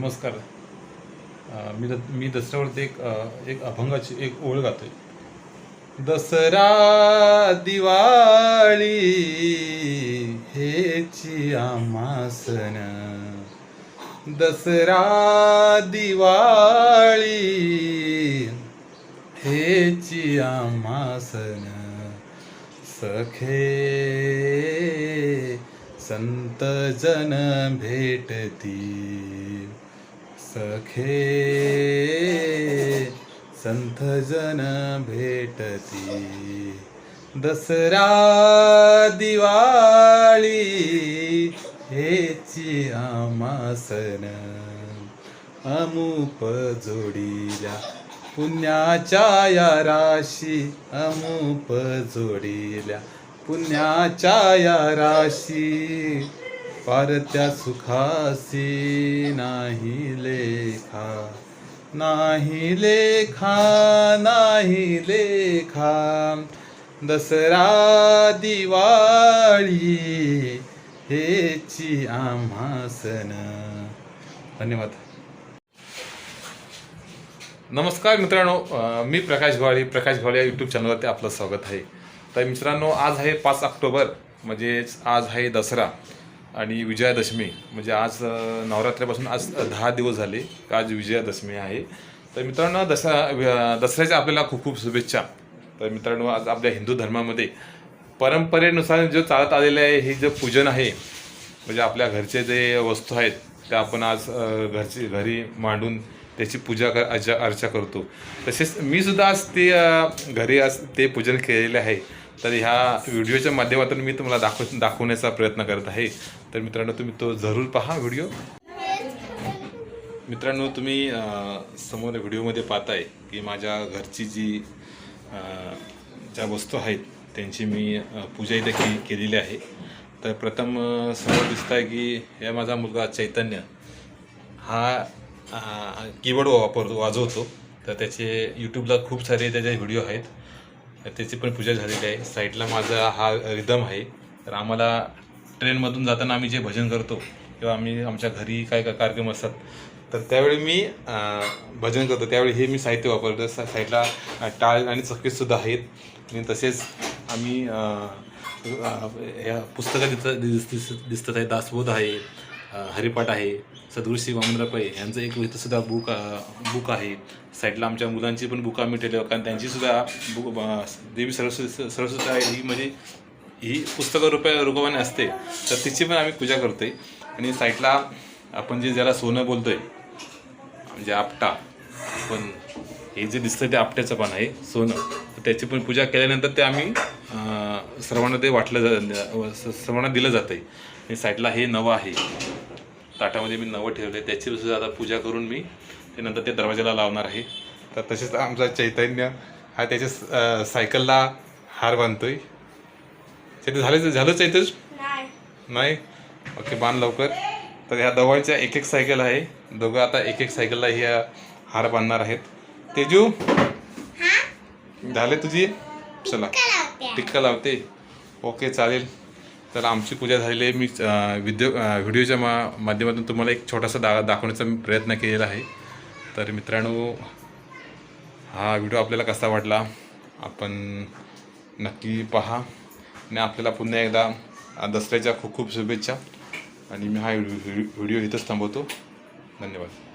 नमस्कार. Me the मी दसऱ्यावरती एक एक अभंगाची एक ओळ गातोय. दसरा दिवाळी हेची आमासन. दसरा दिवाळी हेची आमासन. सखे संत जन भेटती. सखे। संतजन भेटती। दसरा दिवाळी हेची आमासन। अमूप अमुप जोडील्या पुण्याच्या या राशी। अमुप जोडील्या पुण्याच्या या राशी। पारत्या सुखासी नाही लेखा नाही लेखा नाही लेखा. दसरा दिवाळी हेची आम्हासन. धन्यवाद. नमस्कार मित्रांनो मी प्रकाश घोळे प्रकाश घोळे या यूट्यूब चॅनलवरती आपलं स्वागत आहे. तर मित्रांनो आज आहे पाच ऑक्टोबर म्हणजेच आज आहे दसरा. आणि विजयादशमी म्हणजे आज नवरात्रीपासून आज दहा दिवस झाले आज विजयादशमी आहे. तर मित्रांनो दसरा दसऱ्याच्या आपल्याला खूप खूप शुभेच्छा. तर मित्रांनो आज आपल्या हिंदू धर्मामध्ये परंपरेनुसार जो चालत आलेलं आहे हे जे पूजन आहे म्हणजे आपल्या घरचे जे वस्तू आहेत त्या आपण आज घरची घरी मांडून त्याची पूजा कर अर्चा अर्चा करतो. तसेच मी सुद्धा आज ते घरी आज ते पूजन केलेले आहे. तर ह्या व्हिडिओच्या माध्यमातून मी तुम्हाला दाखव दाखवण्याचा प्रयत्न करत आहे. तर मित्रांनो तुम्ही तो जरूर पहा व्हिडिओ. मित्रांनो तुम्ही समोर व्हिडिओमध्ये पाहताय की माझ्या घरची जी ज्या वस्तू आहेत त्यांची मी पूजा इथे के केलेली आहे. तर प्रथम समोर दिसत आहे की या माझा मुलगा चैतन्य. हा कीबोर्ड वापरतो वाजवतो. तर त्याचे यूट्यूबला खूप सारे त्याचे व्हिडिओ आहेत. त्याची पण पूजा झालेली आहे. साईडला माझा हा रिदम आहे. तर आम्हाला ट्रेनमधून जाताना आम्ही जे भजन करतो किंवा आम्ही आमच्या घरी काय काय कार्यक्रम असतात तर त्यावेळी मी भजन करतो. त्यावेळी हे मी साहित्य वापरतो. सा साईडला टाळ आणि चक्कीसुद्धा आहेत. आणि तसेच आम्ही या ह्या पुस्तकं दिसत दिसत दिसतात आहे. दासबोध आहे हरिपाठ आहे सद्गुरू श्री वामनराव पै यांचं एक इथं बुक बुक आहे. साईडला आमच्या मुलांची पण बुक आम्ही ठेवली कारण त्यांचीसुद्धा बुक देवी सरस्वती सरस्वती आहे ही म्हणजे ही पुस्तकं रुपया रूपाने असते तर तिची पण आम्ही पूजा करतोय. आणि साईडला आपण जे ज्याला सोनं बोलतोय म्हणजे आपटा पण हे जे दिसतं ते आपट्याचं पण आहे सोनं. तर त्याची पण पूजा केल्यानंतर ते आम्ही सर्वांना ते वाटलं जा स- सर्वांना दिलं जातं आहे आणि साईडला हे नवं आहे. ताटामध्ये मी नवं ठेवलं आहे त्याची सुद्धा आता पूजा करून मी ते नंतर ते दरवाजाला लावणार आहे. तर तसेच आमचा चैतन्य हा त्याच्या सायकलला हार बांधतोय. चैतन्य झालं झालं चैतन्य नाही. नाही? ओके बांध लवकर. तर ह्या दोघांच्या एक एक सायकल आहे. दोघं आता एक एक सायकलला ही हार बांधणार आहेत. तेजू? झाले तुझी? चला. टिक्का लावते. ओके चालेल. तर आमची पूजा झालेली आहे. मी विद्यो व्हिडिओच्या मा माध्यमातून तुम्हाला एक छोटासा दा दाखवण्याचा मी प्रयत्न केलेला आहे. तर मित्रांनो हा व्हिडिओ आपल्याला कसा वाटला? आपण नक्की पहा. आणि आपल्याला पुन्हा एकदा दसऱ्याच्या खूप खूप शुभेच्छा. आणि मी हा व्हिडिओ इथंच थांबवतो. धन्यवाद.